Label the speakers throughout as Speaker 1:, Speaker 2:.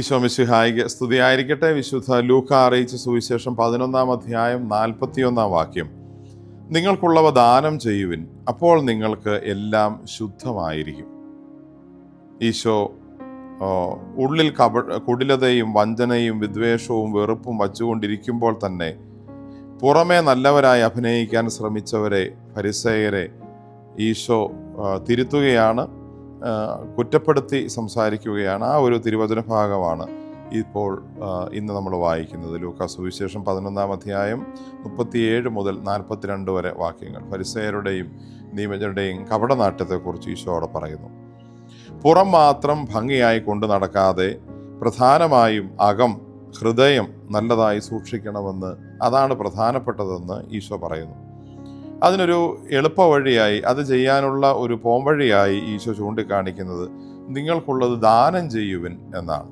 Speaker 1: ഈശോമിശിഹായിക്ക് സ്തുതിയായിരിക്കട്ടെ. വിശുദ്ധ ലൂക്ക അറിയിച്ച സുവിശേഷം പതിനൊന്നാം അധ്യായം നാൽപ്പത്തിയൊന്നാം വാക്യം. നിങ്ങൾക്കുള്ളവ ദാനം ചെയ്യുവിൻ അപ്പോൾ നിങ്ങൾക്ക് എല്ലാം ശുദ്ധമായിരിക്കും. ഈശോ ഉള്ളിൽ കപ കുടിലതയും വഞ്ചനയും വിദ്വേഷവും വെറുപ്പും വച്ചുകൊണ്ടിരിക്കുമ്പോൾ തന്നെ പുറമേ നല്ലവരായി അഭിനയിക്കാൻ ശ്രമിച്ചവരെ പരിസയരെ ഈശോ തിരുത്തുകയാണ്. കുറ്റപ്പെടുത്തി സംസാരിക്കുകയാണ്. ആ ഒരു തിരുവചന ഭാഗമാണ് ഇപ്പോൾ ഇന്ന് നമ്മൾ വായിക്കുന്നത്. ലൂക്കാ സുവിശേഷം പതിനൊന്നാം അധ്യായം മുപ്പത്തിയേഴ് മുതൽ നാൽപ്പത്തിരണ്ട് വരെ വാക്യങ്ങൾ. പരിസയരുടെയും നിയമജരുടെയും കപടനാട്യത്തെക്കുറിച്ച് ഈശോ അവിടെ പറയുന്നു. പുറം മാത്രം ഭംഗിയായി കൊണ്ടു നടക്കാതെ പ്രധാനമായും അകം ഹൃദയം നല്ലതായി സൂക്ഷിക്കണമെന്ന് അതാണ് പ്രധാനപ്പെട്ടതെന്ന് ഈശോ പറയുന്നു. അതിനൊരു എളുപ്പവഴിയായി അത് ചെയ്യാനുള്ള ഒരു പോംവഴിയായി ഈശോ ചൂണ്ടിക്കാണിക്കുന്നത് നിങ്ങൾക്കുള്ളത് ദാനം ചെയ്യുവിൻ എന്നാണ്.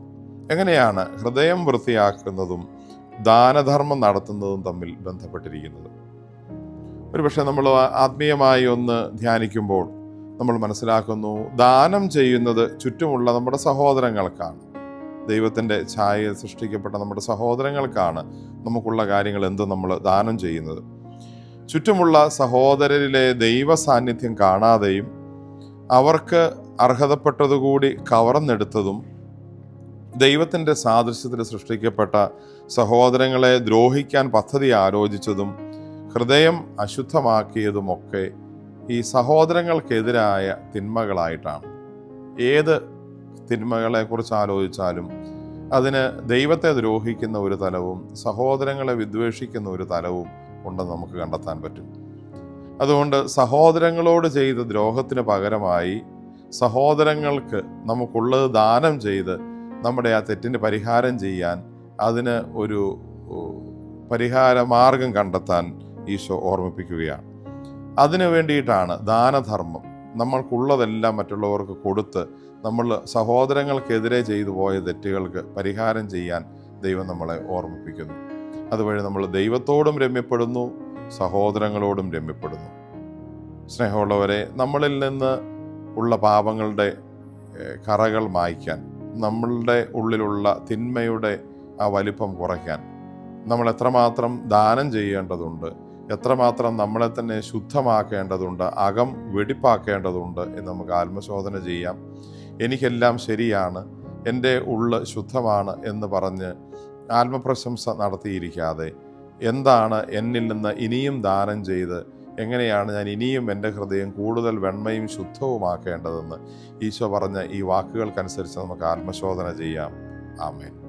Speaker 1: എങ്ങനെയാണ് ഹൃദയം വൃത്തിയാക്കുന്നതും ദാനധർമ്മം നടത്തുന്നതും തമ്മിൽ ബന്ധപ്പെട്ടിരിക്കുന്നത്? ഒരുപക്ഷെ നമ്മൾ ആത്മീയമായി ഒന്ന് ധ്യാനിക്കുമ്പോൾ നമ്മൾ മനസ്സിലാക്കുന്നു ദാനം ചെയ്യുന്നത് ചുറ്റുമുള്ള നമ്മുടെ സഹോദരങ്ങൾക്കാണ്. ദൈവത്തിന്റെ ഛായയിൽ സൃഷ്ടിക്കപ്പെട്ട നമ്മുടെ സഹോദരങ്ങൾക്കാണ് നമുക്കുള്ള കാര്യങ്ങൾ എന്ത് നമ്മൾ ദാനം ചെയ്യുന്നത്. ചുറ്റുമുള്ള സഹോദരരിലെ ദൈവ സാന്നിധ്യം കാണാതെയും അവർക്ക് അർഹതപ്പെട്ടതുകൂടി കവർന്നെടുത്തതും ദൈവത്തിന്റെ സാദൃശ്യത്തിൽ സൃഷ്ടിക്കപ്പെട്ട സഹോദരങ്ങളെ ദ്രോഹിക്കാൻ പദ്ധതി ആലോചിച്ചതും ഹൃദയം അശുദ്ധമാക്കിയതുമൊക്കെ ഈ സഹോദരങ്ങൾക്കെതിരായ തിന്മകളായിട്ടാണ്. ഏത് തിന്മകളെക്കുറിച്ച് ആലോചിച്ചാലും അതിന് ദൈവത്തെ ദ്രോഹിക്കുന്ന ഒരു തലവും സഹോദരങ്ങളെ വിദ്വേഷിക്കുന്ന ഒരു തലവും ഉണ്ടെന്ന് നമുക്ക് കണ്ടെത്താൻ പറ്റും. അതുകൊണ്ട് സഹോദരങ്ങളോട് ചെയ്ത ദ്രോഹത്തിന് പകരമായി സഹോദരങ്ങൾക്ക് നമുക്കുള്ളത് ദാനം ചെയ്ത് നമ്മുടെ ആ തെറ്റിന് പരിഹാരം ചെയ്യാൻ അതിന് ഒരു പരിഹാര മാർഗം കണ്ടെത്താൻ ഈശോ ഓർമ്മിപ്പിക്കുകയാണ്. അതിനു വേണ്ടിയിട്ടാണ് ദാനധർമ്മം. നമ്മൾക്കുള്ളതെല്ലാം മറ്റുള്ളവർക്ക് കൊടുത്ത് നമ്മൾ സഹോദരങ്ങൾക്കെതിരെ ചെയ്തു പോയ തെറ്റുകൾക്ക് പരിഹാരം ചെയ്യാൻ ദൈവം നമ്മളെ ഓർമ്മിപ്പിക്കുന്നു. അതുവഴി നമ്മൾ ദൈവത്തോടും രമ്യപ്പെടുന്നു സഹോദരങ്ങളോടും രമ്യപ്പെടുന്നു. സ്നേഹമുള്ളവരെ നമ്മളിൽ നിന്ന് ഉള്ള പാപങ്ങളുടെ കറകൾ മായ്ക്കാൻ നമ്മളുടെ ഉള്ളിലുള്ള തിന്മയുടെ ആ വലിപ്പം കുറയ്ക്കാൻ നമ്മൾ എത്രമാത്രം ദാനം ചെയ്യേണ്ടതുണ്ട് എത്രമാത്രം നമ്മളെ തന്നെ ശുദ്ധമാക്കേണ്ടതുണ്ട് അകം വെടിപ്പാക്കേണ്ടതുണ്ട് എന്ന് നമുക്ക് ആത്മശോധന ചെയ്യാം. എനിക്കെല്ലാം ശരിയാണ് എന്റെ ഉള്ള് ശുദ്ധമാണ് എന്ന് പറഞ്ഞ് ആത്മപ്രശംസ നടത്തിയിരിക്കാതെ എന്താണ് എന്നിൽ നിന്ന് ഇനിയും ദാനം ചെയ്ത് എങ്ങനെയാണ് ഞാൻ ഇനിയും എന്റെ ഹൃദയം കൂടുതൽ വെണ്മയും ശുദ്ധവുമാക്കേണ്ടതെന്ന് ഈശോ പറഞ്ഞ ഈ വാക്കുകൾക്കനുസരിച്ച് നമുക്ക് ആത്മശോധന ചെയ്യാം. ആമേൻ.